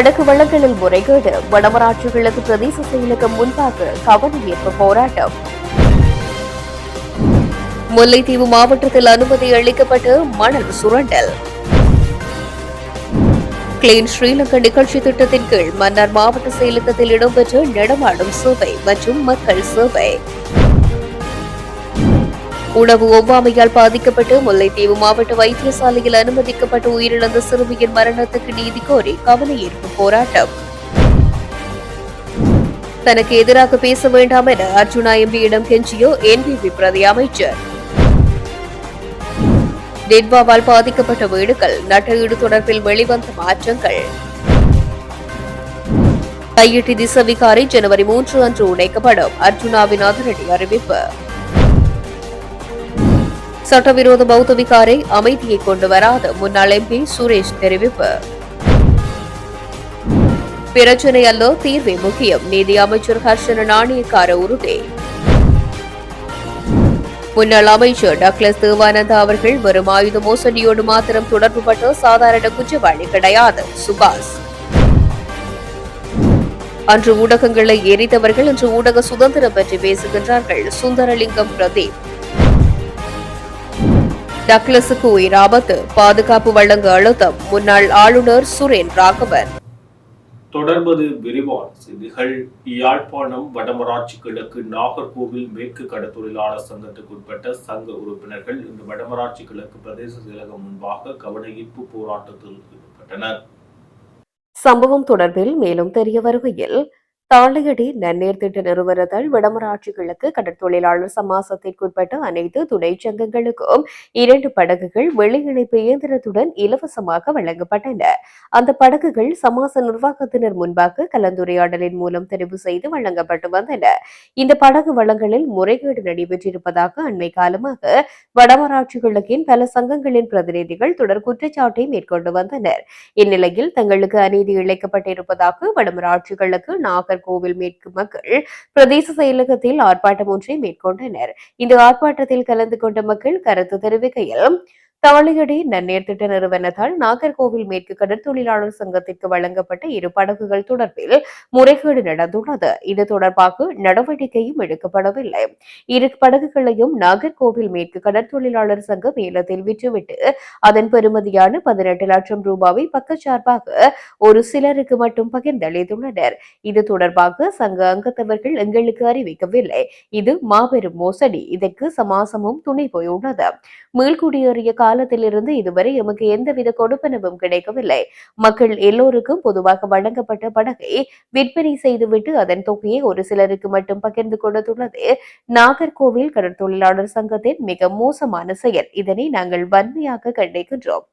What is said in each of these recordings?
வடக்கு வளங்களில் முறைகேடு. வடமராட்சிகளுக்கு பிரதேச செயலகம் முன்பாக கவன ஈர்ப்பு போராட்டம். முல்லைத்தீவு மாவட்டத்தில் அனுமதி அளிக்கப்பட்டு மணல் சுரண்டல். கிளீன் ஸ்ரீலங்கா நிகழ்ச்சி திட்டத்தின் கீழ் மன்னார் மாவட்ட செயலகத்தில் இடம்பெற்ற நடமாடும் சேவை மற்றும் மக்கள் சேவை உணவு ஒவ்வாமையால் பாதிக்கப்பட்டு முல்லைத்தீவு மாவட்ட வைத்தியசாலையில் அனுமதிக்கப்பட்டு உயிரிழந்த சிறுமியின் மரணத்துக்கு நீதி கோரி கவன ஈர்ப்பு போராட்டம். தனக்கு எதிராக பேச வேண்டாம் என அர்ஜுனா எம்பியிடம் கெஞ்சியோ என்பிபி பிரதி அமைச்சர். டெட்வாவால் பாதிக்கப்பட்ட வீடுகள் நட்டஈடு தொடர்பில் வெளிவந்த மாற்றங்கள். கையிட்டி திசவிகாரி ஜனவரி மூன்று அன்று உடைக்கப்படும். அர்ஜுனாவின் அதிரடி அறிவிப்பு. சட்டவிரோத பௌத்த விகாரை அமைதியை கொண்டு வராத முன்னாள் எம்பி சுரேஷ் தெரிவிப்பு. பிரச்சனை அல்ல தீர்வே முக்கியம். நீதி அமைச்சர் ஹர்ஷன நாணயக்கார உறுதி. முன்னாள் அமைச்சர் டக்ளஸ் தேவானந்தா அவர்கள் வரும் ஆயுத மோசடியோடு மாத்திரம் தொடர்புபட்ட சாதாரண குற்றவாளி கிடையாது சுபாஷ். அன்று ஊடகங்களை எரித்தவர்கள் இன்று ஊடக சுதந்திரம் பற்றி பேசுகின்றார்கள் சுந்தரலிங்கம் பிரதீப். டக்ளஸுக்கு உயிர் ஆபத்து பாதுகாப்பு வழங்க அழுத்தம். முன்னாள் ஆளுநர் சுரேன் ராகவன். தொடர்பது விரிவான செய்திகள். யாழ்ப்பாணம் வடமராட்சி கிழக்கு நாகர்கோவில் மேற்கு கடத்தொழிலாளர் சங்கத்துக்கு உட்பட்ட சங்க உறுப்பினர்கள் இன்று வடமராட்சி கிழக்கு பிரதேச செயலகம் முன்பாக கவன ஈர்ப்பு போராட்டத்தில் ஈடுபட்டனர். சம்பவம் தொடர்பில் மேலும் தெரிய வருகையில் தாளையடி நன்னீர் திட்ட நிறுவனத்தால் வடமராட்சி கிழக்கு கடற்தொழிலாளர் சமாசத்திற்குட்பட்ட அனைத்து துணை சங்கங்களுக்கும் இரண்டு படகுகள் வெளியிணைப்பு இயந்திரத்துடன் இலவசமாக வழங்கப்பட்டன. அந்த படகுகள் சமாச நிர்வாகத்தினர் முன்பாக கலந்துரையாடலின் மூலம் தெரிவு செய்து வழங்கப்பட்டு வந்தன. இந்த படகு வளங்களில் முறைகேடு நடைபெற்றிருப்பதாக அண்மை காலமாக வடமராட்சி கிழக்கின் பல சங்கங்களின் பிரதிநிதிகள் தொடர் குற்றச்சாட்டை மேற்கொண்டு வந்தனர். இந்நிலையில் தங்களுக்கு அநீதி இழைக்கப்பட்டிருப்பதாக வடமராட்சி கிழக்கு கோவில் மேற்கு மக்கள் பிரதேச செயலகத்தில் ஆர்ப்பாட்டம் ஒன்றை மேற்கொண்டனர். இந்த ஆர்ப்பாட்டத்தில் கலந்து கொண்ட மக்கள் கருத்து தெரிவிக்கையில் தவளையடி நன்னீர் திட்ட நிறுவனத்தால் நாகர்கோவில் மேற்கு கடற்தொழிலாளர் சங்கத்திற்கு வழங்கப்பட்ட இரு படகுகள் தொடர்பில் முறைகேடு நடந்துள்ளது. இது தொடர்பாக நடவடிக்கையும் எடுக்கப்படவில்லை. இரு படகுகளையும் நாகர்கோவில் மேற்கு கடற்தொழிலாளர் சங்கம் ஏலத்தில் விற்றுவிட்டு அதன் பெறுமதியான பதினெட்டு லட்சம் ரூபாவை பக்கச்சார்பாக ஒரு சிலருக்கு மட்டும் பகிர்ந்தளித்துள்ளனர். இது தொடர்பாக சங்க அங்கத்தவர்கள் எங்களுக்கு அறிவிக்கவில்லை. இது மாபெரும் மோசடி. இதற்கு சமாசமும் துணை போயுள்ளது. மீள்குடியேறிய காலத்திலிருந்து இதுவரை எமக்கு எந்தவித கொடுப்பனவும் கிடைக்கவில்லை. மக்கள் எல்லோருக்கும் பொதுவாக வழங்கப்பட்ட படகை விற்பனை செய்துவிட்டு அதன் தொகையை ஒரு சிலருக்கு மட்டும் பகிர்ந்து கொடுத்துள்ளது. நாகர்கோவில் கடற்தொழிலாளர் சங்கத்தின் மிக மோசமான செயல். இதனை நாங்கள் வன்மையாக கண்டிக்கின்றோம்.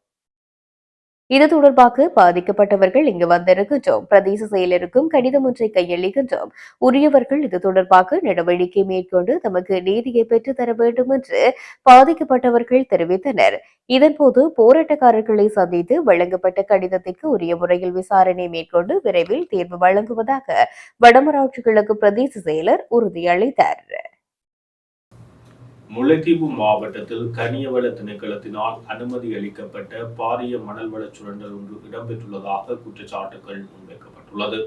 இது தொடர்பாக பாதிக்கப்பட்டவர்கள் இங்கு வந்திருக்கின்றோம். பிரதேச செயலருக்கும் கடிதம் ஒன்றை கையளிக்கின்றோம். உரியவர்கள் இது தொடர்பாக நடவடிக்கை மேற்கொண்டு தமக்கு நீதியை பெற்று தர வேண்டும் என்று பாதிக்கப்பட்டவர்கள் தெரிவித்தனர். இதன்போது போராட்டக்காரர்களை சந்தித்து வழங்கப்பட்ட கடிதத்திற்கு உரிய முறையில் விசாரணை மேற்கொண்டு விரைவில் தீர்வு வழங்குவதாக வடமராட்சி கிழக்கு பிரதேச செயலர் உறுதியளித்தார். முல்லைத்தீவு மாவட்டத்தில் கனியவள திணைக்களத்தினால் அனுமதி அளிக்கப்பட்ட பாரிய மணல் வள சுரண்டல் ஒன்று இடம்பெற்றுள்ளதாக குற்றச்சாட்டுகள் முன்வைக்கப்பட்டுள்ளது.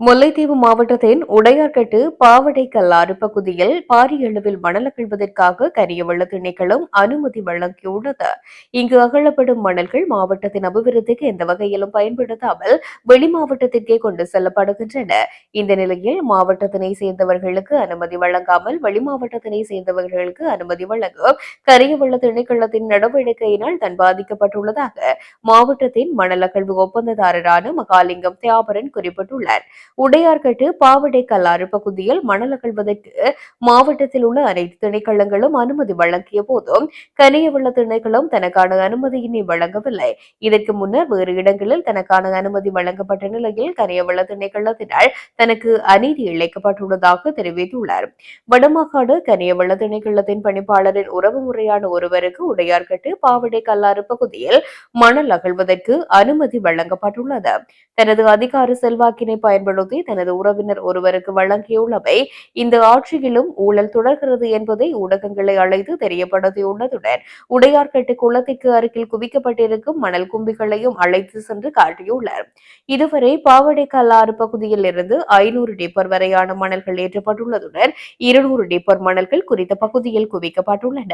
முல்லைத்தீவு மாவட்டத்தின் உடையார்கட்டு பாவடை கல்லாறு பகுதியில் பாரிய அளவில் மணல் அகழ்வதற்காக கரியவள திணைக்களம் அனுமதி வழங்கியுள்ளது. இங்கு அகழப்படும் மணல்கள் மாவட்டத்தின் அபிவிருத்திக்கு எந்த வகையிலும் பயன்படுத்தாமல் வெளி மாவட்டத்திற்கே கொண்டு செல்லப்படுகின்றன. இந்த நிலையில் மாவட்டத்தினை சேர்ந்தவர்களுக்கு அனுமதி வழங்காமல் வெளி மாவட்டத்தினை சேர்ந்தவர்களுக்கு அனுமதி வழங்கும் கரியவள திணைக்களத்தின் நடவடிக்கையினால் தன் பாதிக்கப்பட்டுள்ளதாக மாவட்டத்தின் மணல் அகழ்வு ஒப்பந்ததாரரான மகாலிங்கம் தியாபரன் குறிப்பிட்டுள்ளார். உடையார்கட்டு பாவடை கல்லாறு பகுதியில் மணல் அகழ்வதற்கு மாவட்டத்தில் உள்ள அனைத்து திணைக்களங்களும் அனுமதி வழங்கிய போதும் கனியவள திணைக்களம் தனக்கான அனுமதியினை வழங்கவில்லை. இதற்கு முன்னர் வேறு இடங்களில் தனக்கான அனுமதி வழங்கப்பட்ட நிலையில் கனியவள திணைக்களத்தினால் தனக்கு அநீதி இழைக்கப்பட்டுள்ளதாக தெரிவித்துள்ளார். வடமாகாடு கனியவள திணைக்களத்தின் பணிப்பாளரின் உறவு முறையான ஒருவருக்கு உடையார்கட்டு பாவடை கல்லாறு பகுதியில் மணல் அகழ்வதற்கு அனுமதி வழங்கப்பட்டுள்ளது. தனது அதிகார செல்வாக்கினை பயன்படுத்த பயன்படுத்தி தனது உறவினர் ஒருவருக்கு வழங்கியுள்ளவை இந்த ஆட்சியிலும் ஊழல் தொடர்கிறது என்பதை ஊடகங்களை அழைத்து தெரியப்படுத்தியுள்ளதுடன் உடையார்கட்டு குளத்திற்கு அருகில் குவிக்கப்பட்டிருக்கும் மணல் கும்பிகளையும் அழைத்து சென்று காட்டியுள்ளார். இதுவரை பாவடை கல்லாறு பகுதியில் இருந்து ஐநூறு டிப்பர் வரையான மணல்கள் ஏற்றப்பட்டுள்ளதுடன் இருநூறு டிப்பர் மணல்கள் குறித்த பகுதியில் குவிக்கப்பட்டுள்ளன.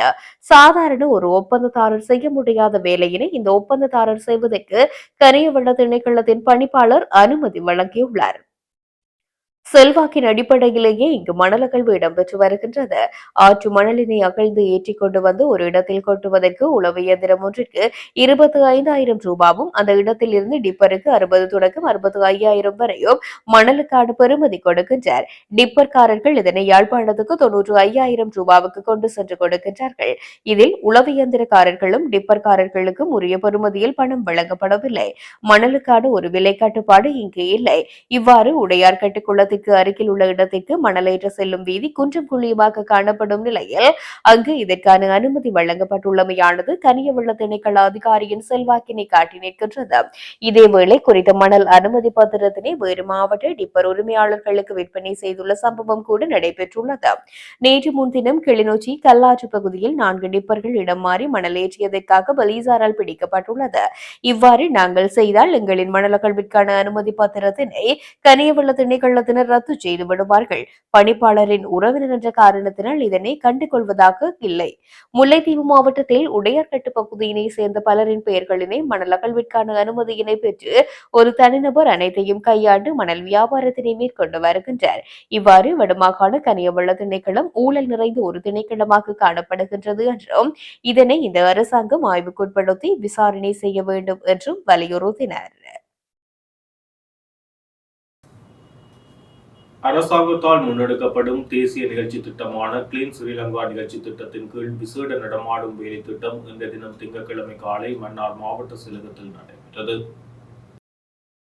சாதாரண ஒரு ஒப்பந்ததாரர் செய்ய முடியாத வேலையினை இந்த ஒப்பந்ததாரர் செய்வதற்கு கரியவள திணைக்களத்தின் பணிப்பாளர் அனுமதி வழங்கியுள்ளார். செல்வாக்கின் அடிப்படையிலேயே இங்கு மணல் அகழ்வு இடம்பெற்று வருகின்றது. ஆற்று மணலினை அகழ்ந்து ஏற்றி கொண்டு வந்து ஒரு இடத்தில் கொட்டுவதற்கு உளவு இயந்திரம் ஒன்றிற்கு இருபத்தி ஐந்தாயிரம் ரூபாவும் அந்த இடத்தில் இருந்து டிப்பருக்கு அறுபது தொடக்கம் அறுபத்தி ஐயாயிரம் வரையும் மணலுக்கான பெறுமதி கொடுக்கின்றார். டிப்பர்காரர்கள் இதனை யாழ்ப்பாணத்துக்கு தொன்னூற்று ஐயாயிரம் ரூபாவுக்கு கொண்டு சென்று கொடுக்கின்றார்கள். இதில் உளவு இயந்திரக்காரர்களும் டிப்பர்காரர்களுக்கும் உரிய பெறுமதியில் பணம் வழங்கப்படவில்லை. மணலுக்கான ஒரு விலை கட்டுப்பாடு இங்கு இல்லை. இவ்வாறு உடையார் கட்டுக்குளத்திற்கு அருகில் உள்ள இடத்திற்கு மணலேற்ற செல்லும் வீதி குன்றும் குழியுமாக காணப்படும் நிலையில் அங்கு இதற்கான அனுமதி வழங்கப்பட்டுள்ளமையானது கனிய கனியவள திணைக்கள அதிகாரியின் செல்வாக்கினை காட்டி நிற்கின்றது. இதேவேளை குறித்த மணல் அனுமதி பத்திரத்தினை வேறு மாவட்ட டிப்பர் உரிமையாளர்களுக்கு விற்பனை செய்துள்ள சம்பவம் கூட நடைபெற்றுள்ளது. நேற்று முன்தினம் கிளிநொச்சி கல்லாற்று பகுதியில் நான்கு டிப்பர்கள் இடம் மாறி மணலேற்றியதற்காக பலீசாரால் பிடிக்கப்பட்டுள்ளது. இவ்வாறு நாங்கள் செய்தால் எங்களின் மணல் அகழ்விற்கான அனுமதி பத்திரத்தினை கனியவள்ள திணைக்களத்தினர் பின்னர் ரத்து செய்து விடுவார்கள். பணிப்பாளரின் உறவினர் என்ற காரணத்தினால் இதனை கண்டுகொள்வதாக இல்லை. முல்லைத்தீவு மாவட்டத்தில் உடையார்கட்டு பகுதியினை சேர்ந்த பலரின் பெயர்களினை மணல் அகழ்விற்கான அனுமதியினை பெற்று ஒரு தனிநபர் அனைத்தையும் கையாண்டு மணல் வியாபாரத்தினை மேற்கொண்டு வருகின்றார். இவ்வாறு வடமாகாண கனியவள திணைக்களம் ஊழல் நிறைந்த ஒரு திணைக்களமாக காணப்படுகின்றது என்றும் இதனை இந்த அரசாங்கம் ஆய்வுக்குட்படுத்தி விசாரணை செய்ய வேண்டும் என்றும் வலியுறுத்தினர். அரசாங்கத்தால் முன்னெடுக்கப்படும் தேசிய நிகழ்ச்சி திட்டமான கிளீன் ஸ்ரீலங்கா நிகழ்ச்சி திட்டத்தின் கீழ் விசேட நடமாடும் வேலை திட்டம் இந்த தினம் திங்கட்கிழமை காலை மன்னார் மாவட்ட செயலகத்தில் நடைபெற்றது.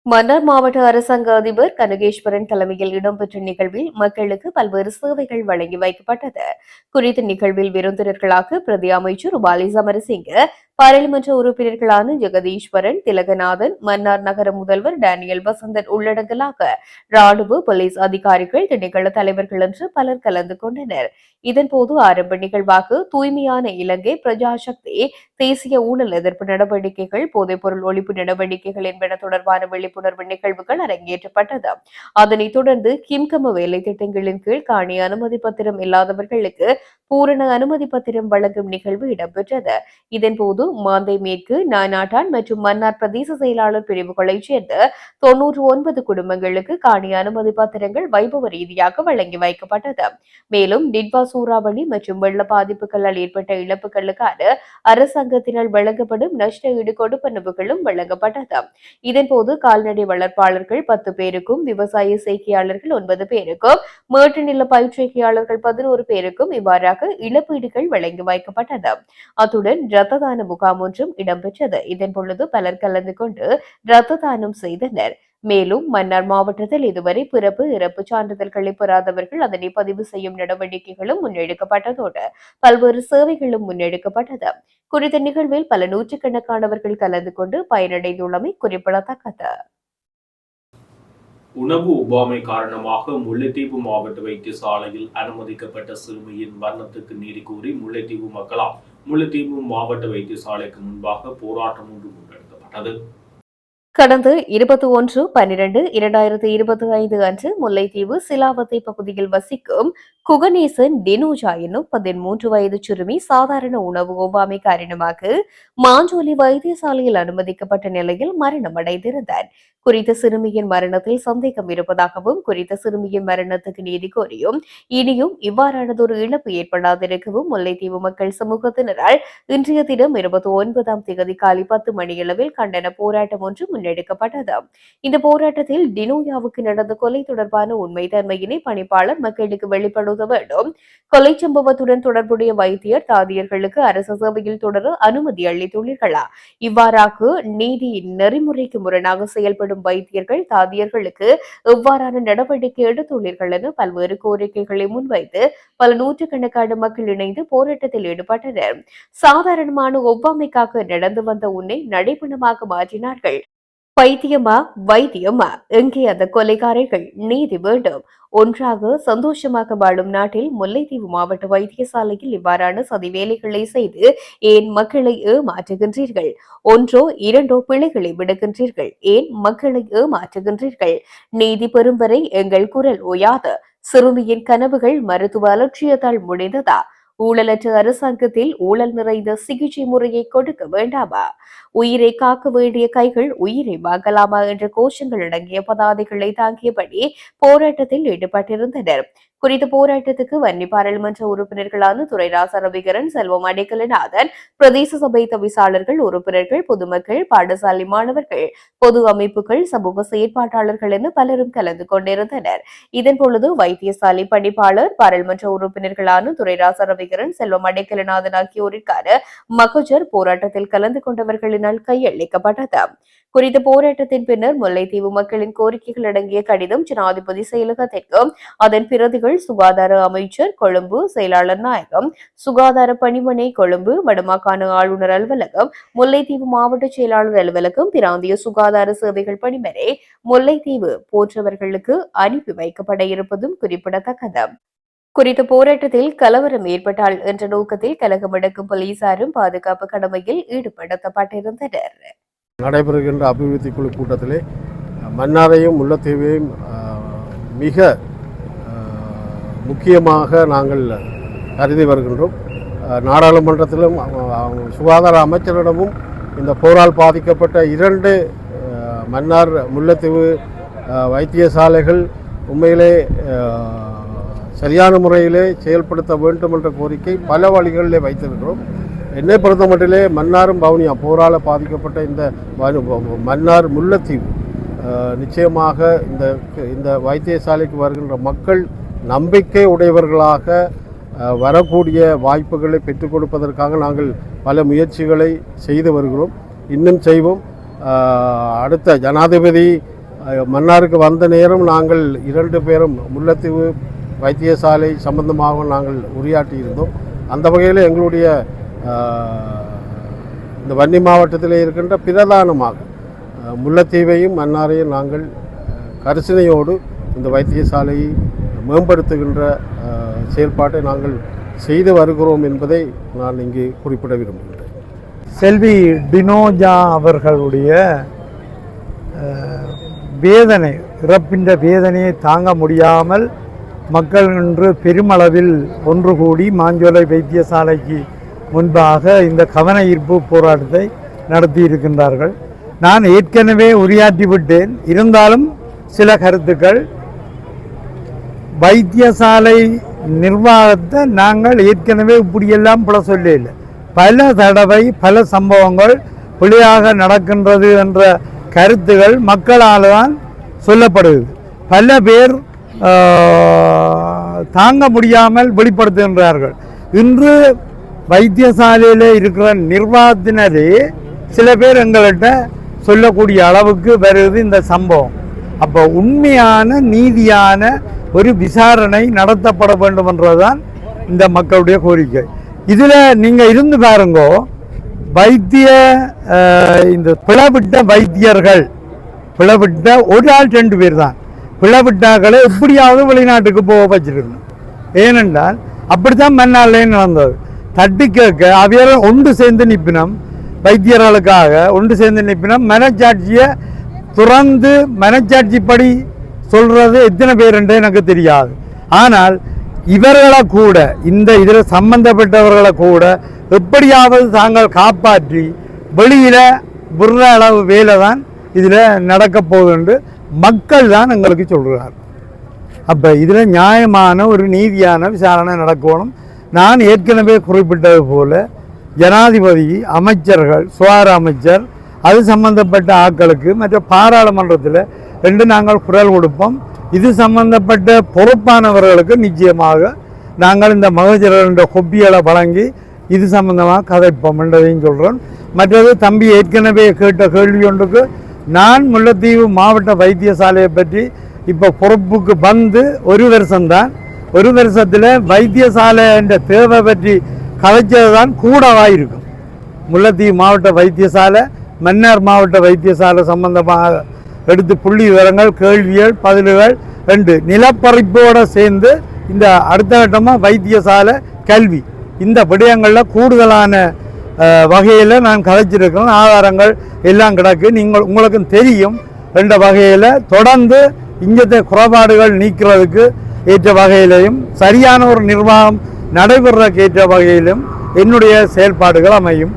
மன்னார் மாவட்ட அரசாங்க அதிபர் கனகேஸ்வரன் தலைமையில் இடம்பெற்ற நிகழ்வில் மக்களுக்கு பல்வேறு சேவைகள் வழங்கி வைக்கப்பட்டது. குறித்த நிகழ்வில் விருந்தினர்களாக பிரதி அமைச்சர் உபாலி சமரசிங்க பாராளுமன்ற உறுப்பினர்களான ஜெகதீஸ்வரன் திலகநாதன் மன்னார் நகர முதல்வர் டேனியல் வசந்தன் உள்ளடங்கலாக ராணுவ போலீஸ் அதிகாரிகள் திணைக்கள தலைவர்கள் என்று பலர் கலந்து கொண்டனர். இதன்போது ஆரம்ப நிகழ்வாக தூய்மையான இலங்கை பிரஜாசக்தி தேசிய ஊழல் எதிர்ப்பு நடவடிக்கைகள் போதைப்பொருள் ஒழிப்பு நடவடிக்கைகள் என்பன தொடர்பான விழிப்புணர்வு நிகழ்வுகள் அரங்கேற்றப்பட்டது. அதனைத் தொடர்ந்து கிம்கம வேலை திட்டங்களின் கீழ் காணி அனுமதி பத்திரம் இல்லாதவர்களுக்கு பூரண அனுமதி பத்திரம் வழங்கும் நிகழ்வு இடம்பெற்றது. இதன்போது மாந்தை மேற்கு நானாட்டான் மற்றும் மன்னார் பிரதேச செயலாளர் பிரிவுகளைச் சேர்ந்த தொன்னூற்று ஒன்பது குடும்பங்களுக்கு காணி அனுமதி பத்திரங்கள் வைபவ ரீதியாக வழங்கி வைக்கப்பட்டது. மேலும் டிட்வா சூறாவளி மற்றும் வெள்ள பாதிப்புகளால் ஏற்பட்ட இழப்புகளுக்கான அரசாங்கத்தினால் வழங்கப்படும் நஷ்ட ஈடு கொடுப்பனவுகளும் வழங்கப்பட்டது. இதன்போது கால்நடை வளர்ப்பாளர்கள் பத்து பேருக்கும் விவசாய செய்கையாளர்கள் ஒன்பது பேருக்கும் மேட்டு நில பயிற்சியாளர்கள் பதினோரு பேருக்கும் இவ்வாறாக இழப்பீடுகள் வழங்கி வைக்கப்பட்டது. அத்துடன் இரத்த தான முகாம் ஒன்றும் இடம்பெற்றது. இதன் பொழுது பலர் கலந்து கொண்டு இரத்த தானம் செய்தனர். மேலும் மன்னார் மாவட்டத்தில் இதுவரை பிறப்பு இறப்பு சான்றிதழ்களை பெறாதவர்கள் அதனை பதிவு செய்யும் நடவடிக்கைகளும் முன்னெடுக்கப்பட்டதோடு பல்வேறு சேவைகளும் முன்னெடுக்கப்பட்டது. குறித்த நிகழ்வில் பல நூற்றுக்கணக்கானவர்கள் கலந்து கொண்டு பயனடைந்துள்ளமை குறிப்பிடத்தக்கது. உணவு உபாமை காரணமாக முல்லைத்தீவு மாவட்ட வைத்தியசாலையில் அனுமதிக்கப்பட்ட சிறுமியின் மரணத்துக்கு நீதி கோரி முல்லைத்தீவு மக்களால் முல்லைத்தீவு மாவட்ட வைத்தியசாலைக்கு முன்பாக போராட்டம் ஒன்று முன்னெடுக்கப்பட்டது. கடந்த இருபத்தி ஒன்று பன்னிரண்டு இரண்டாயிரத்தி இருபத்தி ஐந்து அன்று முல்லைத்தீவு சிலாவத்தை பகுதியில் வசிக்கும் குகநேசன் டினோஜா என்னும் பதிமூன்று வயது சிறுமி சாதாரண உணவு ஒவ்வாமை காரணமாக மாஞ்சோலி வைத்தியசாலையில் அனுமதிக்கப்பட்ட நிலையில் மரணமடைந்திருந்தார். குறித்த சிறுமியின் மரணத்தில் சந்தேகம் இருப்பதாகவும் குறித்த சிறுமியின் மரணத்துக்கு நீதி கோரியும் இனியும் இவ்வாறானதொரு இழப்பு ஏற்படாதிருக்கவும் முல்லைத்தீவு மக்கள் சமூகத்தினரால் இன்றைய தினம் இருபத்தி ஒன்பதாம் தேதி காலை பத்து மணியளவில் கண்டன போராட்டம் ஒன்று முன்னெடுக்கப்பட்டது. இந்த போராட்டத்தில் டினோயாவுக்கு நடந்த கொலை தொடர்பான உண்மை தன்மையினை பணிப்பாளர் மக்களுக்கு வெளிப்படுத்த வேண்டும். கொலை சம்பவத்துடன் தொடர்புடைய வைத்தியர் தாதியர்களுக்கு அரசு சேவையில் தொடர அனுமதி அளித்துள்ளீர்களா? இவ்வாறாக நீதி நெறிமுறைக்கு முரணாக செயல்படும் வைத்தியர்கள் தாதியர்களுக்கு எவ்வாறான நடவடிக்கை எடுத்துள்ளீர்கள் என பல்வேறு கோரிக்கைகளை முன்வைத்து பல நூற்றுக்கணக்கான மக்கள் இணைந்து போராட்டத்தில் ஈடுபட்டனர். சாதாரணமான ஒவ்வாமைக்காக நடந்து வந்த உன்னை நடைபெணமாக மாற்றினார்கள். பைத்தியமா? வைத்தியமா? எங்கே அந்த கொலைகாரர்கள் நீதி வேண்டும். ஒன்றாக சந்தோஷமாக வாழும் நாட்டில் முல்லைத்தீவு மாவட்ட வைத்தியசாலையில் இவ்வாறான சதி வேலைகளை செய்து ஏன் மக்களை ஏமாற்றுகின்றீர்கள்? ஒன்றோ இரண்டோ பிழைகளை விடுகின்றீர்கள். ஏன் மக்களை ஏமாற்றுகின்றீர்கள்? நீதி பெறும் வரை எங்கள் குரல் ஓயாது. சிறுமியின் கனவுகள் மருத்துவ அலட்சியத்தால் முடிந்ததா? ஊழலற்ற அரசாங்கத்தில் ஊழல் நிறைந்த சிகிச்சை முறையை கொடுக்க வேண்டாமா? உயிரை காக்க வேண்டிய கைகள் உயிரை வாங்கலாமா என்ற கோஷங்கள் அடங்கிய பதாதைகளை தாங்கியபடி போராட்டத்தில் ஈடுபட்டிருந்தனர். குறித்த போராட்டத்துக்கு வன்னி பாராளுமன்ற உறுப்பினர்களான துரைராச ரவிகரன் செல்வம் அடைக்கலநாதன் பிரதேச சபை தவிசாளர்கள் உறுப்பினர்கள் பொதுமக்கள் பாடசாலை மாணவர்கள் பொது அமைப்புகள் சமூக செயற்பாட்டாளர்கள் என பலரும் கலந்து கொண்டிருந்தனர். இதன் பொழுது வைத்தியசாலை பணிப்பாளர் பாராளுமன்ற உறுப்பினர்களான துரைராச ரவிகரன் செல்வம் அடைக்கலநாதன் ஆகியோருக்கான மகஜர் போராட்டத்தில் கலந்து கொண்டவர்களினால் கையளிக்கப்பட்டது. குறித்த போராட்டத்தின் பின்னர் முல்லைத்தீவு மக்களின் கோரிக்கைகள் அடங்கிய கடிதம் ஜனாதிபதி செயலகத்திற்கு அதன் பிரதிகள் சுகாதார அமைச்சர் கொழும்பு செயலாளர் நாயகம். சுகாதார பணிமனை கொழும்பு வடமாகாண ஆளுநர் அலுவலகம். முல்லைத்தீவு மாவட்ட செயலாளர் அலுவலகம். பிராந்திய சுகாதார சேவைகள் பணிமனை முல்லைத்தீவு போன்றவர்களுக்கு அனுப்பி வைக்கப்பட இருப்பதும் குறிப்பிடத்தக்கது. குறித்த போராட்டத்தில் கலவரம் ஏற்பட்டால் என்ற நோக்கத்தில் கலகமடக்கும் போலீசாரும் பாதுகாப்பு கடமையில் ஈடுபடுத்தப்பட்டிருந்தனர். நடைபெறுகின்ற அபிவிருத்தி குழு கூட்டத்திலே மன்னாரையும் முல்லைத்தீவையும் மிக முக்கியமாக நாங்கள் கருதி வருகின்றோம். நாடாளுமன்றத்திலும் சுகாதார அமைச்சரிடமும் இந்த போரால் பாதிக்கப்பட்ட இரண்டு மன்னார் முல்லைத்தீவு வைத்தியசாலைகள் உண்மையிலே சரியான முறையிலே செயல்படுத்த வேண்டும் என்ற கோரிக்கை பல வழிகளிலே வைத்திருக்கிறோம். என்னை பொறுத்த மட்டிலே மன்னாரும் பவுனியா போரால் பாதிக்கப்பட்ட இந்த மன்னார் முல்லைத்தீவு நிச்சயமாக இந்த இந்த வைத்தியசாலைக்கு வருகின்ற மக்கள் நம்பிக்கை உடையவர்களாக வரக்கூடிய வாய்ப்புகளை பெற்றுக் கொடுப்பதற்காக நாங்கள் பல முயற்சிகளை செய்து வருகிறோம். இன்னும் செய்வோம். அடுத்த ஜனாதிபதி மன்னாருக்கு வந்த நேரம் நாங்கள் இரண்டு பேரும் முல்லைத்தீவு வைத்தியசாலை சம்பந்தமாக நாங்கள் உரையாற்றி இருந்தோம். அந்த வகையில் எங்களுடைய இந்த வன்னி மாவட்டத்தில் இருக்கின்ற பிரதானமாக முல்லைத்தீவையும் மன்னாரையும் நாங்கள் கரிசனையோடு இந்த வைத்தியசாலையை மேம்படுத்துகின்ற செயல்பாட்டை நாங்கள் செய்து வருகிறோம் என்பதை நான் இங்கே குறிப்பிட விரும்புகிறேன் செல்வி டினோஜா அவர்களுடைய வேதனை இறப்பின்ற வேதனையை தாங்க முடியாமல் மக்கள் இன்று பெருமளவில் ஒன்று கூடி மாஞ்சோலை வைத்தியசாலைக்கு முன்பாக இந்த கவன ஈர்ப்பு போராட்டத்தை நடத்தி இருக்கின்றார்கள் நான் ஏற்கனவே உரையாற்றிவிட்டேன். இருந்தாலும் சில கருத்துக்கள். வைத்தியசாலை நிர்வாகத்தை நாங்கள் ஏற்கனவே இப்படியெல்லாம் புல சொல்லல பல தடவை பல சம்பவங்கள் பிழையாக நடக்கின்றது என்ற கருத்துகள் மக்களால் தான் சொல்லப்படுகிறது. பல பேர் தாங்க முடியாமல் வெளிப்படுத்துகின்றார்கள். இன்று வைத்தியசாலையில் இருக்கிற நிர்வாகத்தினரே சில பேர் எங்கள்கிட்ட சொல்லக்கூடிய அளவுக்கு வருது இந்த சம்பவம். அப்போ உண்மையான நீதியான ஒரு விசாரணை நடத்தப்பட வேண்டும் என்றதுதான் இந்த மக்களுடைய கோரிக்கை. இதில் நீங்கள் இருந்து பாருங்கோ வைத்திய இந்த பிளவிட்ட வைத்தியர்கள் பிளவிட்ட ஒரு ஆள் ரெண்டு பேர் தான். பிளவிட்டாக்களை எப்படியாவது வெளிநாட்டுக்கு போக வச்சிருக்கணும். ஏனென்றால் அப்படித்தான் மன்னாலே நடந்தது. தட்டி கேட்க அவையெல்லாம் ஒன்று சேர்ந்து நிற்பினம் வைத்தியர்களுக்காக ஒன்று சேர்ந்து நிற்பினம் மனச்சாட்சியை துறந்து மனச்சாட்சிப்படி சொல்கிறது எத்தனை பேருன்றே எனக்கு தெரியாது. ஆனால் இவர்களை கூட இந்த இதில் சம்பந்தப்பட்டவர்களை கூட எப்படியாவது தாங்கள் காப்பாற்றி வெளியில் விடுற அளவு வேலை தான் இதில் நடக்க போகுதுன்னு மக்கள் தான் எங்களுக்கு சொல்கிறார் அப்போ இதில் நியாயமான ஒரு நீதியான விசாரணை நடக்கணும். நான் ஏற்கனவே குறிப்பிட்டது போல ஜனாதிபதி அமைச்சர்கள் சுகாதார அமைச்சர் அது சம்பந்தப்பட்ட ஆட்களுக்கு மற்ற பாராளுமன்றத்தில் ரெண்டு நாங்கள் குரல் கொடுப்போம். இது சம்பந்தப்பட்ட பொறுப்பானவர்களுக்கு நிச்சயமாக நாங்கள் இந்த மகஜரண்ட கொப்பிகளை வழங்கி இது சம்பந்தமாக கதைப்போம் என்றதையும் சொல்கிறோம் மற்றது தம்பி ஏற்கனவே கேட்ட கேள்வி ஒன்றுக்கு நான் முல்லைத்தீவு மாவட்ட வைத்தியசாலையை பற்றி இப்போ பொறுப்புக்கு வந்து ஒரு வருஷம்தான் ஒரு வருஷத்தில் வைத்தியசாலை என்ற தேவை பற்றி கதைச்சது தான் கூடவாக இருக்கும் முல்லைத்தீவு மாவட்ட வைத்தியசாலை மன்னார் மாவட்ட வைத்தியசாலை சம்பந்தமாக எடுத்து புள்ளி விவரங்கள் கேள்விகள் பதில்கள் ரெண்டு. நிலப்பறிப்போடு சேர்ந்து இந்த அடுத்த கட்டமாக வைத்தியசாலை கல்வி. இந்த விடயங்களில் கூடுதலான வகையில் நான் கதைச்சிருக்கிறேன் ஆதாரங்கள் எல்லாம் கிடக்கு. நீங்கள் உங்களுக்கும் தெரியும். என்ற வகையில் தொடர்ந்து இங்கത്തെ குறைபாடுகள் நீக்கிறதுக்கு ஏற்ற வகையிலையும் சரியான ஒரு நிர்வாகம் நடைபெறக்கு ஏற்ற வகையிலும் என்னுடைய செயல்பாடுகள் அமையும்.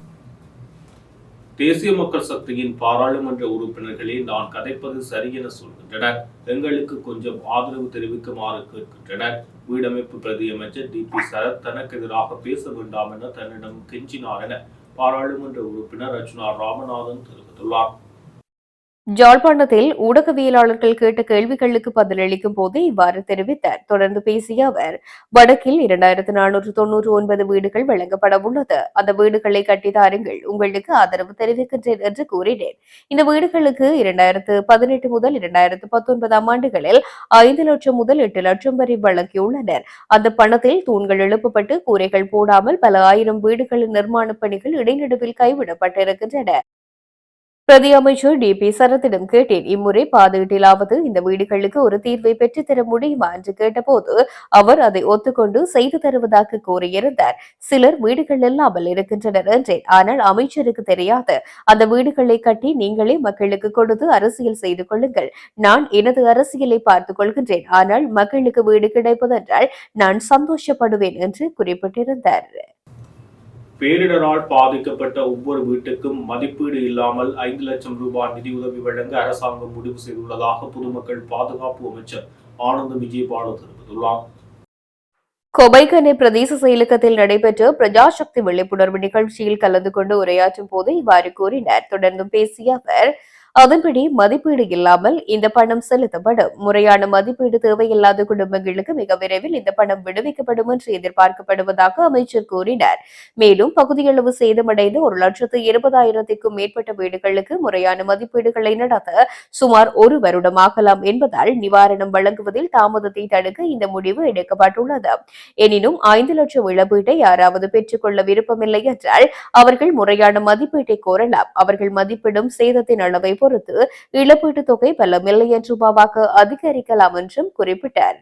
தேசிய மக்கள் சக்தியின் பாராளுமன்ற உறுப்பினர்களே நான் கதைப்பது சரி என சொல்கின்றனர். எங்களுக்கு கொஞ்சம் ஆதரவு தெரிவிக்குமாறு கேட்கின்றனர். வீடமைப்பு பிரதியமைச்சர் டி பி சரத் தனக்கு எதிராக பேச வேண்டாம் என தன்னிடம் கெஞ்சினார் என பாராளுமன்ற உறுப்பினர் ரச்சுனா ராமநாதன் தெரிவித்துள்ளார். ஜாழ்ப்பாணத்தில் ஊடகவியலாளர்கள் கேட்ட கேள்விகளுக்கு பதிலளிக்கும் போது இவ்வாறு தெரிவித்தார். தொடர்ந்து பேசிய அவர் வடக்கில் இரண்டாயிரத்து நானூற்று தொன்னூற்று ஒன்பது வீடுகள் வழங்கப்பட உள்ளது. அந்த வீடுகளை கட்டி தாருங்கள். உங்களுக்கு ஆதரவு தெரிவிக்கின்றேன் என்று கூறினேன். இந்த வீடுகளுக்கு இரண்டாயிரத்து பதினெட்டு முதல் இரண்டாயிரத்து பத்தொன்பதாம் ஆண்டுகளில் ஐந்து லட்சம் முதல் எட்டு லட்சம் வரை வழங்கியுள்ளனர். அந்த பணத்தில் தூண்கள் எழுப்பப்பட்டு கூரைகள் போடாமல் பல ஆயிரம் வீடுகளின் நிர்மாணப் பணிகள் இடைநடுவில் கைவிடப்பட்டிருக்கின்றன. பிரதி அமைச்சர் டி பி சரத்திடம் கேட்டேன். இம்முறை பாதுகாட்டிலாவது இந்த வீடுகளுக்கு ஒரு தீர்வை பெற்றுத்தர முடியுமா என்று கேட்டபோது அவர் அதை ஒத்துக்கொண்டு செய்து தருவதாக கூறியிருந்தார். சிலர் வீடுகள் இல்லாமல் இருக்கின்றனர் என்றேன். ஆனால் அமைச்சருக்கு தெரியாது. அந்த வீடுகளை கட்டி நீங்களே மக்களுக்கு கொடுத்து அரசியல் செய்து கொள்ளுங்கள். நான் எனது அரசியலை பார்த்துக் கொள்கின்றேன். ஆனால் மக்களுக்கு வீடு கிடைப்பதென்றால் நான் சந்தோஷப்படுவேன் என்று குறிப்பிட்டிருந்தார். பேரிடரால் பாதிக்கப்பட்ட ஒவ்வொரு வீட்டுக்கும் மதிப்பீடு இல்லாமல் ஐந்து லட்சம் ரூபாய் நிதியுதவி வழங்க அரசாங்கம் முடிவு செய்துள்ளதாக பொதுமக்கள் பாதுகாப்பு அமைச்சர் ஆனந்த விஜயபாலு தெரிவித்துள்ளார். கொபைகனை பிரதேச செயலகத்தில் நடைபெற்ற பிரஜாசக்தி விழிப்புணர்வு நிகழ்ச்சியில் கலந்து கொண்டு உரையாற்றும் போது இவ்வாறு கூறினார். தொடர்ந்து பேசிய அவர் அதன்படி மதிப்பீடு இல்லாமல் இந்த பணம் செலுத்தப்படும். முறையான மதிப்பீடு தேவையில்லாத குடும்பங்களுக்கு மிக விரைவில் இந்த பணம் விடுவிக்கப்படும் என்று எதிர்பார்க்கப்படுவதாக அமைச்சர் கூறினார். மேலும் பகுதியளவு சேதமடைந்த ஒரு லட்சத்து இருபதாயிரத்திற்கும் மேற்பட்ட வீடுகளுக்கு முறையான மதிப்பீடுகளை நடத்த சுமார் ஒரு வருடமாகலாம் என்பதால் நிவாரணம் வழங்குவதில் தாமதத்தை தடுக்க இந்த முடிவு எடுக்கப்பட்டுள்ளது. எனினும் ஐந்து லட்சம் இழப்பீட்டை யாராவது பெற்றுக்கொள்ள விருப்பமில்லை என்றால் அவர்கள் முறையான மதிப்பீட்டை கோரலாம். அவர்கள் மதிப்பிடும் சேதத்தின் அளவை பொறுத்து இழப்பீட்டுத் தொகை பல மில்லியன் ரூபாவாக அதிகரிக்கலாம் என்றும் குறிப்பிட்டார்.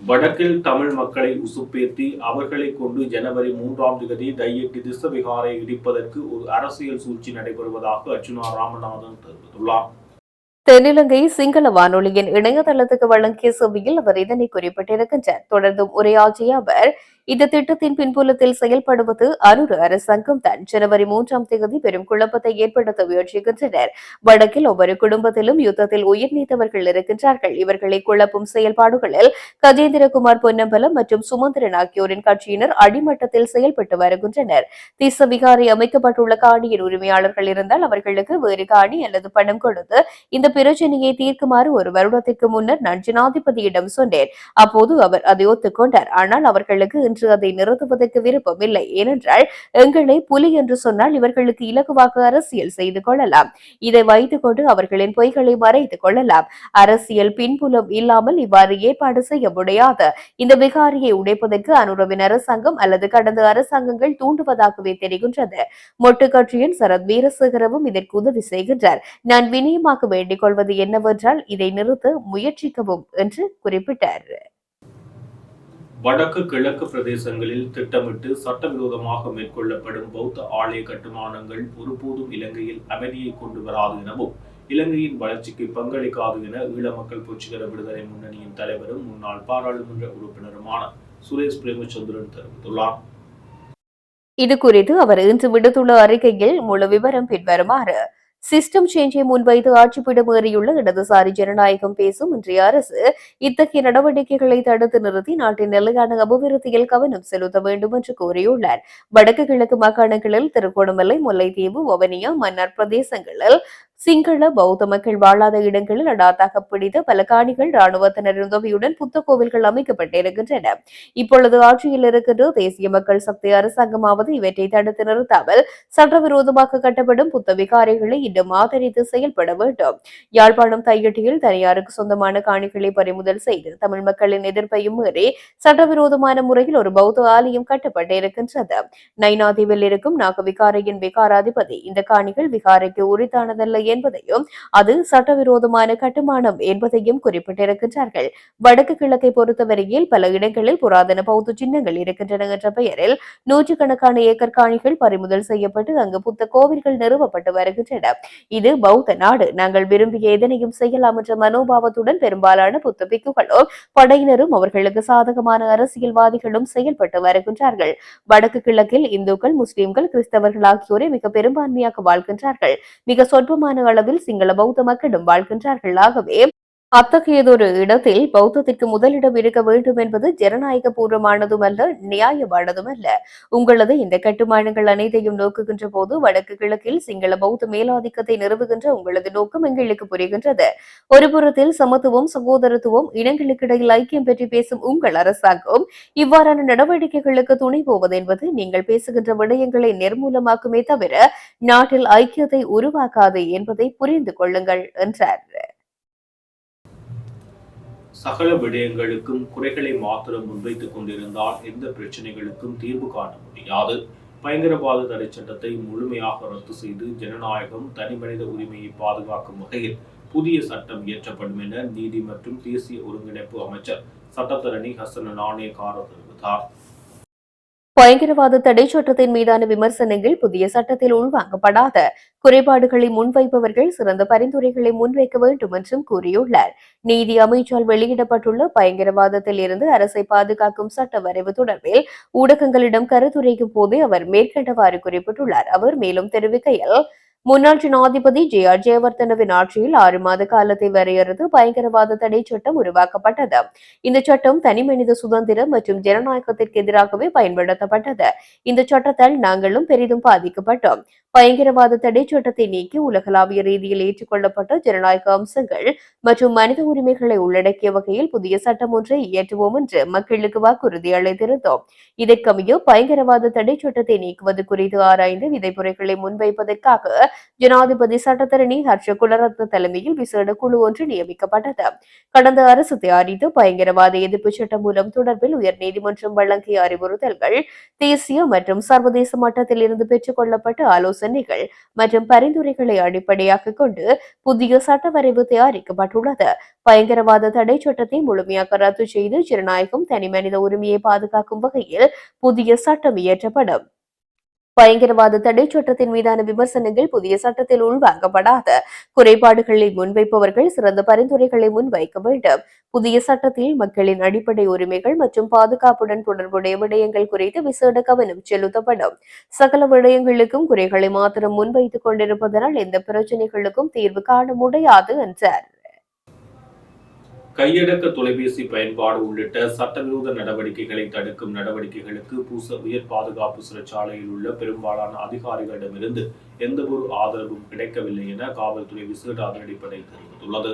வடக்கில் தமிழ் மக்களை உசுப்பேத்தி அவர்களை கொண்டு ஜனவரி மூன்றாம் தேதி தையட்டி திசவிகாரை இடிப்பதற்கு ஒரு அரசியல் சூழ்ச்சி நடைபெறுவதாக அர்ச்சுனா ராமநாதன் தெரிவித்துள்ளார். தென்னிலங்கை சிங்கள வானொலியின் இணையதளத்துக்கு வழங்கிய செவியில் அவர் இதனை குறிப்பிட்டிருக்கின்றார். தொடர்ந்தும் உரையாற்றிய அவர் இந்த திட்டத்தின் பின்புலத்தில் செயல்படுவது அனுர அரசாங்கம் தான். ஜனவரி மூன்றாம் தேதி பெரும் குழப்பத்தை ஏற்படுத்த முயற்சிக்கின்றனர். வடக்கில் ஒவ்வொரு குடும்பத்திலும் யுத்தத்தில் உயிர் நீத்தவர்கள் இருக்கின்றார்கள். இவர்களை குழப்பும் செயல்பாடுகளில் கஜேந்திரகுமார் பொன்னம்பலம் மற்றும் சுமந்திரன் ஆகியோரின் கட்சியினர் அடிமட்டத்தில் செயல்பட்டு வருகின்றனர். திசவிகாரை அமைக்கப்பட்டுள்ள காணியின் உரிமையாளர்கள் இருந்தால் அவர்களுக்கு வேறு காணி அல்லது பணம் கொடுத்து இந்த பிரச்சனையை தீர்க்குமாறு ஒரு வருடத்திற்கு முன்னர் நான் ஜனாதிபதியிடம் சொன்னேன். அப்போது அவர் அதை ஒத்துக்கொண்டார். ஆனால் அவர்களுக்கு இன்று அதை நிறுத்துவதற்கு விருப்பம் இல்லை ஏனென்றால் எங்களை புலி என்று சொன்னால் இவர்களுக்கு இலகுவாக அரசியல் செய்து கொள்ளலாம். இதை வைத்துக் கொண்டு அவர்களின் பொய்களை மறைத்துக் கொள்ளலாம். அரசியல் பின்புலம் இல்லாமல் இவ்வாறு ஏற்பாடு செய்ய முடியாது. இந்த விகாரியை உடைப்பதற்கு அனுரவின் அரசாங்கம் அல்லது கடந்த அரசாங்கங்கள் தூண்டுவதாகவே தெரிகின்றது. மொட்டு கட்சியின் சரத் வீரசேகரவும் இதற்கு உதவி செய்கின்றார். நான் வினயமாக வேண்டிக் கொள்வது என்னவென்றால் இதை நிறுத்த முயற்சிக்கவும் என்று குறிப்பிட்டார். வடக்கு கிழக்கு பிரதேசங்களில் திட்டமிட்டு சட்டவிரோதமாக மேற்கொள்ளப்படும் பௌத்த ஆலய கட்டுமானங்கள் ஒருபோதும் இலங்கையில் அமைதியை கொண்டு வராது எனவும் இலங்கையின் வளர்ச்சிக்கு பங்களிக்காது என ஈழ மக்கள் புரட்சிகர விடுதலை முன்னணியின் தலைவரும் முன்னாள் பாராளுமன்ற உறுப்பினருமான சுரேஷ் பிரேமச்சந்திரன் தெரிவித்துள்ளார். இது குறித்து அவர் இன்று விடுத்துள்ள அறிக்கையில் முழு விவரம் பின்வருமாறு சிஸ்டம் சேஞ்சை முன்வைத்து ஆட்சிப்பிடம் ஏறியுள்ள இடதுசாரி ஜனநாயகம் பேசும் இன்றைய அரசு இத்தகைய நடவடிக்கைகளை தடுத்து நிறுத்தி நாட்டின் நிலையான அபிவிருத்தியில் கவனம் செலுத்த வேண்டும் என்று கூறியுள்ளார். வடக்கு கிழக்கு மாகாணங்களில் திருகோணமலை முல்லைத்தீவு வவனியா மன்னார் பிரதேசங்களில் சிங்கள பௌத்த மக்கள் வாழாத இடங்களில் அடாத்தாக பிடித்த பல காணிகள் ராணுவத்தினரின் உதவியுடன் புத்த கோவில்கள் அமைக்கப்பட்டிருக்கின்றன. இப்பொழுது ஆட்சியில் இருக்கின்ற தேசிய மக்கள் சக்தி அரசாங்கமாவது இவற்றை தடுத்து நிறுத்தாமல் சட்டவிரோதமாக கட்டப்படும் புத்த விகாரைகளை இன்னும் ஆதரித்து செயல்பட வேண்டும். யாழ்ப்பாணம் தையட்டியில் தனியாருக்கு சொந்தமான காணிகளை பறிமுதல் செய்து தமிழ் மக்களின் எதிர்ப்பையும் மீறி சட்டவிரோதமான முறையில் ஒரு பௌத்த ஆலயம் கட்டப்பட்டிருக்கின்றது. நைனாதீவில் இருக்கும் நாக விகாரையின் விகாராதிபதி இந்த காணிகள் விகாரைக்கு உரித்தானதல்ல என்பதையும் அது சட்டவிரோதமான கட்டுமானம் என்பதையும் குறிப்பிட்டிருக்கின்றார்கள். வடக்கு கிழக்கை பொறுத்தவரையில் பல இடங்களில் புராதன பௌத்த சின்னங்கள் இருக்கின்றன என்ற பெயரில் நூற்றுக்கணக்கான ஏக்கர் காணிகள் பறிமுதல் செய்யப்பட்டு அங்கு புத்த கோவில்கள் நிறுவப்பட்டு வருகின்றன. இது பௌத்த நாடு. நாங்கள் விரும்பிய எதனையும் செய்யலாம் என்ற மனோபாவத்துடன் பெரும்பாலான புத்த பிக்குகளும் படையினரும் அவர்களுக்கு சாதகமான அரசியல்வாதிகளும் செயல்பட்டு வருகின்றார்கள். வடக்கு கிழக்கில் இந்துக்கள் முஸ்லிம்கள் கிறிஸ்தவர்கள் ஆகியோரை மிக பெரும்பான்மையாக வாழ்கின்றார்கள். மிக சொற்பமான அளவில் சிங்கள பௌத்த மக்களும் வாழ்கின்றார்கள் ஆகவே அத்தகையதொரு இடத்தில் பௌத்தத்திற்கு முதலிடம் இருக்க வேண்டும் என்பது ஜனநாயக பூர்வமானதுமல்ல நியாயமானதுமல்ல. உங்களது இந்த கட்டுமானங்கள் அனைத்தையும் நோக்குகின்ற போது வடக்கு கிழக்கில் சிங்கள பௌத்த மேலாதிக்கத்தை நிறுவுகின்ற உங்களது நோக்கம் எங்களுக்கு புரிகின்றது. ஒருபுறத்தில் சமத்துவம் சகோதரத்துவம் இனங்களுக்கிடையில் ஐக்கியம் பற்றி பேசும் உங்கள் அரசாங்கம் இவ்வாறான நடவடிக்கைகளுக்கு துணை போவது என்பது நீங்கள் பேசுகின்ற விடயங்களை நிர்மூலமாக்குமே தவிர நாட்டில் ஐக்கியத்தை உருவாக்காது என்பதை புரிந்து கொள்ளுங்கள் என்றார். சகல விடயங்களுக்கும் குறைகளை மாத்திரம் முன்வைத்துக் கொண்டிருந்தால் எந்த பிரச்சனைகளுக்கும் தீர்வு காண முடியாது. பயங்கரவாத தடை சட்டத்தை முழுமையாக ரத்து செய்து ஜனநாயகம் தனிமனித உரிமையை பாதுகாக்கும் வகையில் புதிய சட்டம் இயற்றப்படும் என நீதி மற்றும் தேசிய ஒருங்கிணைப்பு அமைச்சர் சட்டத்தரணி ஹசன் நாணயக்கார தெரிவித்தார். பயங்கரவாத தடை சட்டத்தின் மீதான விமர்சனங்கள் புதிய சட்டத்தில் உள்வாங்கப்படாத குறைபாடுகளை முன்வைப்பவர்கள் சிறந்த பரிந்துரைகளை முன்வைக்க வேண்டும் என்றும் கூறியுள்ளார். நீதி அமைச்சால் வெளியிடப்பட்டுள்ள பயங்கரவாதத்தில் இருந்து அரசை பாதுகாக்கும் சட்ட வரைவு தொடர்பில் ஊடகங்களிடம் கருத்துரைக்கும் போதே அவர் மேற்கண்டவாறு குறிப்பிட்டுள்ளார். அவர் மேலும் தெரிவிக்கையில் முன்னாள் ஜனாதிபதி ஜே ஆர் ஜெயவர்தனவின் ஆட்சியில் ஆறு மாத காலத்தை வரையறுத்து பயங்கரவாத தடை சட்டம் உருவாக்கப்பட்டது. இந்த சட்டம் தனிமனித சுதந்திரம் மற்றும் ஜனநாயகத்திற்கு எதிராகவே பயன்படுத்தப்பட்டது. இந்த சட்டத்தால் நாங்களும் பெரிதும் பாதிக்கப்பட்டோம். பயங்கரவாத தடை சட்டத்தை நீக்கி உலகளாவிய ரீதியில் ஏற்றுக்கொள்ளப்பட்ட ஜனநாயக அம்சங்கள் மற்றும் மனித உரிமைகளை உள்ளடக்கிய வகையில் புதிய சட்டம் ஒன்றை இயற்றுவோம் என்று மக்களுக்கு வாக்குறுதி அளித்திருந்தோம். இதற்கமைய பயங்கரவாத தடை சட்டத்தை நீக்குவது குறித்து ஆராய்ந்து விதைப்புரைகளை முன்வைப்பதற்காக ஜனாதிபதி சட்டத்தரணி ஹர்ஷ குலரத்ன தலைமையில் விசேட குழு ஒன்று நியமிக்கப்பட்டது. கடந்த அரசு தயாரித்த பயங்கரவாத எதிர்ப்பு சட்டம் மூலம் தொடர்பில் உயர்நீதிமன்றம் வழங்கிய அறிவுறுத்தல்கள் தேசிய மற்றும் சர்வதேச மட்டத்தில் இருந்து பெற்றுக் கொள்ளப்பட்ட ஆலோசனைகள் மற்றும் பரிந்துரைகளை அடிப்படையாக கொண்டு புதிய சட்ட வரைவு தயாரிக்கப்பட்டுள்ளது. பயங்கரவாத தடை சட்டத்தை முழுமையாக ரத்து செய்து ஜனநாயகம் தனிமனித உரிமையை பாதுகாக்கும் வகையில் புதிய சட்டம் இயற்றப்படும். பயங்கரவாத தடை சட்டத்தின் மீதான விமர்சனங்கள் புதிய சட்டத்தில் உள்வாங்கப்படாத. குறைபாடுகளை முன்வைப்பவர்கள் சிறந்த பரிந்துரைகளை முன்வைக்க வேண்டும். புதிய சட்டத்தில் மக்களின் அடிப்படை உரிமைகள் மற்றும் பாதுகாப்புடன் தொடர்புடைய விடயங்கள் குறித்து விசேட கவனம் செலுத்தப்படும். சகல விடயங்களுக்கும் குறைகளை மாத்திரம் முன்வைத்துக் கொண்டிருப்பதனால் எந்த பிரச்சனைகளுக்கும் தீர்வு காண முடியாது என்றார். கையடக்க தொலைபேசி பயன்பாடு உள்ளிட்ட சட்டவிரோத நடவடிக்கைகளை தடுக்கும் நடவடிக்கைகளுக்கு பூச உயர் பாதுகாப்பு சிறைச்சாலையில் உள்ள பெரும்பாலான அதிகாரிகளிடமிருந்து எந்தவொரு ஆதரவும் கிடைக்கவில்லை என காவல்துறை விசேட அதிரடிப்படை தெரிவித்துள்ளது.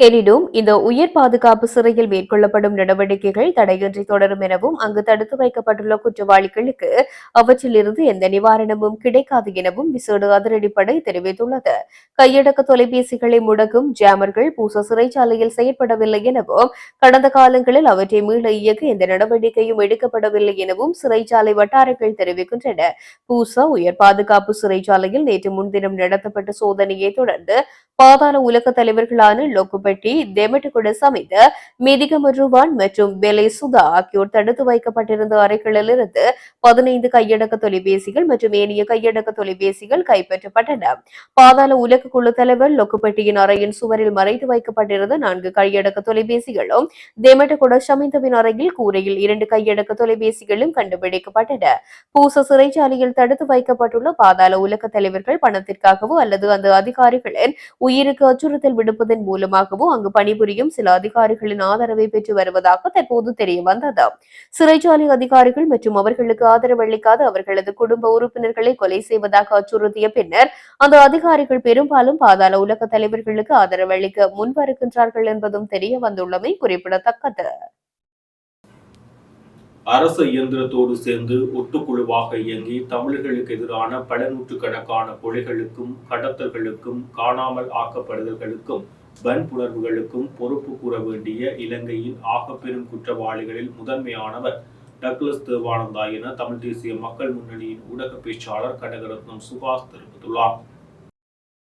எனினும் இந்த உயர் பாதுகாப்பு சிறையில் மேற்கொள்ளப்படும் நடவடிக்கைகள் தடையின்றி தொடரும் எனவும் அங்கு தடுத்து வைக்கப்பட்டுள்ள குற்றவாளிகளுக்கு அவற்றிலிருந்து எந்த நிவாரணமும் கிடைக்காது எனவும் விசேட அதிரடிப்படை தெரிவித்துள்ளது. கையடக்க தொலைபேசிகளை முடக்கும் ஜாமர்கள் பூச சிறைச்சாலையில் செயற்படவில்லை எனவும் கடந்த காலங்களில் அவற்றை மீள இயக்க எந்த நடவடிக்கையும் எடுக்கப்படவில்லை எனவும் சிறைச்சாலை வட்டாரங்கள் தெரிவிக்கின்றன. பூசா உயர் பாதுகாப்பு சிறைச்சாலையில் நேற்று முன்தினம் நடத்தப்பட்ட சோதனையை தொடர்ந்து பாதாள உலக தலைவர்களான லோக்குபெட்டி தெமட்டுகுட சமைத்த மிதிகமருவான் மற்றும் பெலை சுதா ஆகியோர் தடுத்து வைக்கப்பட்டிருந்த அறைகளிலிருந்து பதினைந்து கையடக்க தொலைபேசிகள் மற்றும் ஏனைய கையடக்க தொலைபேசிகள் கைப்பற்றப்பட்டன. பாதாள உலக குழு தலைவர் லொக்குப்பட்டியின் அறையின் சுவரில் மறைத்து வைக்கப்பட்டிருந்த நான்கு கையடக்க தொலைபேசிகளும் தெமட்டுகுட சமைந்தவின் அறையில் கூரையில் இரண்டு கையடக்க தொலைபேசிகளும் கண்டுபிடிக்கப்பட்டன. பூச சிறைச்சாலையில் தடுத்து வைக்கப்பட்டுள்ள பாதாள உலக தலைவர்கள் பணத்திற்காகவோ அல்லது அந்த அதிகாரிகளின் உயிருக்கு அச்சுறுத்தல் விடுப்பதன் மூலமாகவோ அங்கு பணிபுரியும் சில அதிகாரிகளின் ஆதரவை பெற்று வருவதாக தற்போது தெரிய வந்தது. சிறைச்சாலை அதிகாரிகள் மற்றும் அவர்களுக்கு ஆதரவு அளிக்காத அவர்களது குடும்ப உறுப்பினர்களை கொலை செய்வதாக அச்சுறுத்திய பின்னர் அந்த அதிகாரிகள் பெரும்பாலும் பாதாள உலக தலைவர்களுக்கு ஆதரவு அளிக்க முன்வருகின்றார்கள் என்பதும் தெரிய வந்துள்ளமை குறிப்பிடத்தக்கது. அரச இயந்திரத்தோடு சேர்ந்து ஒட்டுக்குழுவாக இயங்கி தமிழர்களுக்கு எதிரான பல நூற்றுக்கணக்கான கொலைகளுக்கும் கடத்தல்களுக்கும் காணாமல் ஆக்கப்படுதல்களுக்கும் வன்புணர்வுகளுக்கும் பொறுப்பு கூற வேண்டிய இலங்கையின் ஆகப்பெரும் குற்றவாளிகளில் முதன்மையானவர் டக்ளஸ் தேவானந்தா என தமிழ் தேசிய மக்கள் முன்னணியின் ஊடக பேச்சாளர் கடகரத்னம் சுபாஷ் தெரிவித்துள்ளார்.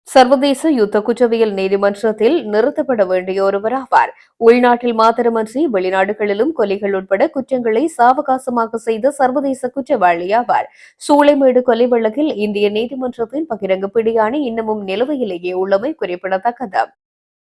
சர்வதேச யுத்த குற்றவியல் நீதிமன்றத்தில் நிறுத்தப்பட வேண்டிய ஒருவராவார் உள்நாட்டில் மாத்திரமன்றி வெளிநாடுகளிலும் கொலைகள் உட்பட குற்றங்களை சாவகாசமாக செய்த சர்வதேச குற்றவாளியாவார் சூளைமேடு கொலை வழக்கில் இந்திய நீதிமன்றத்தின் பகிரங்க பிடியாணி இன்னமும் நிலுவையிலேயே உள்ளமை குறிப்பிடத்தக்கது.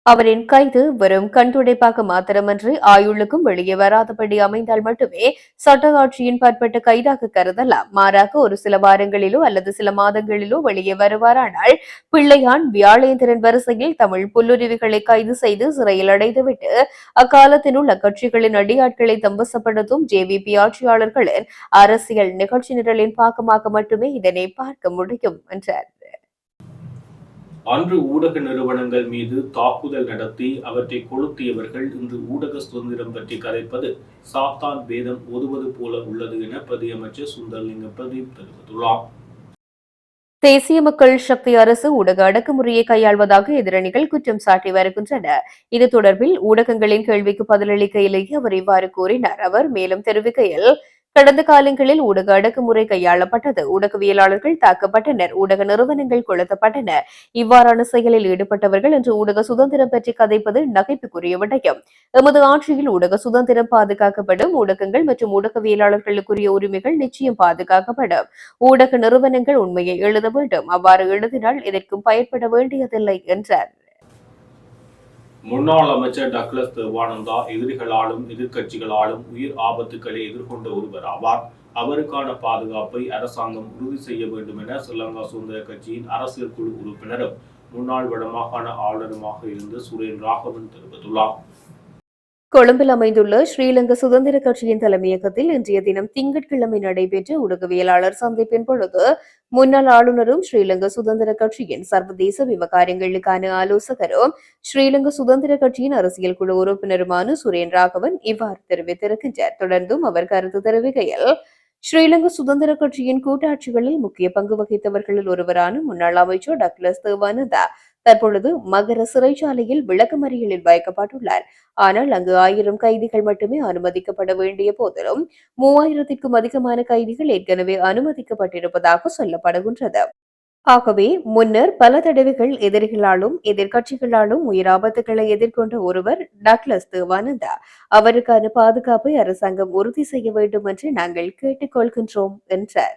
அவரின் கைது வெறும் கண்துடைப்பாக மாத்திரமன்றி ஆயுளுக்கும் வெளியே வராதபடி அமைந்தால் மட்டுமே சட்ட ஆட்சியின் பற்பட்ட கைதாக கருதலாம். மாறாக ஒரு சில வாரங்களிலோ அல்லது சில மாதங்களிலோ வெளியே வருவாரானால் பிள்ளையான் வியாழேந்திரன் வரிசையில் தமிழ் புல்லுருவிகளை கைது செய்து சிறையில் அடைத்துவிட்டு அக்காலத்தினுள் அக்கட்சிகளின் அடியாட்களை தம்பசப்படுத்தும் ஜேவிபி ஆட்சியாளர்களின் அரசியல் நிகழ்ச்சி நிரலின் பாகமாக மட்டுமே இதனை பார்க்க முடியும் என்றார். அன்று ஊடக நிறுவனங்கள் மீது தாக்குதல் நடத்தி அவற்றை கொளுத்தியவர்கள் இன்று ஊடக சுதந்திரம் பற்றி கதைப்பது சாத்தான் வேதம் ஓதுவது போல உள்ளது என பிரதியமைச்சர் சுந்தர்லிங்க பிரதீப் தெரிவித்துள்ளார். தேசிய மக்கள் சக்தி அரசு ஊடக அடக்குமுறையை கையாள்வதாக எதிரணிகள் குற்றம் சாட்டி வருகின்றன இது தொடர்பில் ஊடகங்களின் கேள்விக்கு பதிலளிக்கையிலேயே அவர் இவ்வாறு கூறினார். அவர் மேலும் தெரிவிக்கையில் கடந்த காலங்களில் ஊடக அடக்குமுறை கையாளப்பட்டது. ஊடகவியலாளர்கள் தாக்கப்பட்டனர். ஊடக நிறுவனங்கள் கொளுத்தப்பட்டன. இவ்வாறான செயலில் ஈடுபட்டவர்கள் இன்று ஊடக சுதந்திரம் பற்றி கதைப்பது நகைப்புக்குரிய விடயம். எமது ஆட்சியில் ஊடக சுதந்திரம் பாதுகாக்கப்படும். ஊடகங்கள் மற்றும் ஊடகவியலாளர்களுக்குரிய உரிமைகள் நிச்சயம் பாதுகாக்கப்படும். ஊடக நிறுவனங்கள் உண்மையை எழுத வேண்டும். அவ்வாறு எழுதினால் இதற்கும் பயன்பட வேண்டியதில்லை என்றார். முன்னாள் அமைச்சர் டக்ளஸ் தேவானந்தா எதிரிகளாலும் எதிர்க்கட்சிகளாலும் உயிர் ஆபத்துக்களை எதிர்கொண்ட ஒருவர் ஆவார். அவருக்கான பாதுகாப்பை அரசாங்கம் உறுதி செய்ய வேண்டும் என ஸ்ரீலங்கா சுதந்திர கட்சியின் அரசியல் குழு உறுப்பினரும் முன்னாள் வடமாகாண ஆளுநருமாக இருந்த சுரேன் ராகவன் தெரிவித்துள்ளார். கொழும்பில் அமைந்துள்ள ஸ்ரீலங்கா சுதந்திர கட்சியின் தலைமையகத்தில் இன்றைய தினம் திங்கட்கிழமை நடைபெற்ற ஊடகவியலாளர் சந்திப்பின் பொழுது முன்னாள் ஆளுநரும் ஸ்ரீலங்கா சுதந்திர கட்சியின் சர்வதேச விவகாரங்களுக்கான ஆலோசகரும் ஸ்ரீலங்கா சுதந்திர கட்சியின் அரசியல் குழு உறுப்பினருமான சுரேன் ராகவன் இவ்வாறு தெரிவித்திருக்கின்றார். தொடர்ந்தும் அவர் கருத்து தெரிவிக்கையில் ஸ்ரீலங்கா சுதந்திர கட்சியின் கூட்டாட்சிகளில் முக்கிய பங்கு வகித்தவர்களில் ஒருவரான முன்னாள் அமைச்சர் டக்ளஸ் தேவானந்தா தற்பொழுது மகர சிறைச்சாலையில் விளக்கமறியலில் வைக்கப்பட்டுள்ளார். ஆனால் அங்கு ஆயிரம் கைதிகள் மட்டுமே அனுமதிக்கப்பட வேண்டிய போதிலும் மூவாயிரத்திற்கும் அதிகமான கைதிகள் ஏற்கனவே அனுமதிக்கப்பட்டிருப்பதாக சொல்லப்படுகின்றது. ஆகவே முன்னர் பல தடவைகள் எதிரிகளாலும் எதிர்க்கட்சிகளாலும் ஆபத்துகளை எதிர்கொண்ட ஒருவர் டக்லஸ் தேவானந்தா. அவருக்கான பாதுகாப்பை அரசாங்கம் உறுதி செய்ய வேண்டும் என்று நாங்கள் கேட்டுக்கொள்கின்றோம் என்றார்.